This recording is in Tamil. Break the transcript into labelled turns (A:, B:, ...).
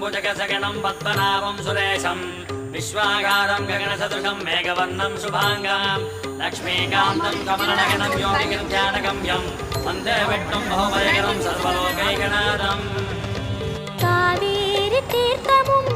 A: भुजगसगणम् पद्मनाभम् सुरेशम् विश्वागारम् गगनसदृशम् मेघवर्णम् शुभाङ्गाम् लक्ष्मीकान्तम् कमलनगनम् योगिकम् ध्यानगम्यम् वन्दे विष्णुम् बहुमयगनम् सर्वलोकैकनादम्
B: कावेरि तीर्थमुम्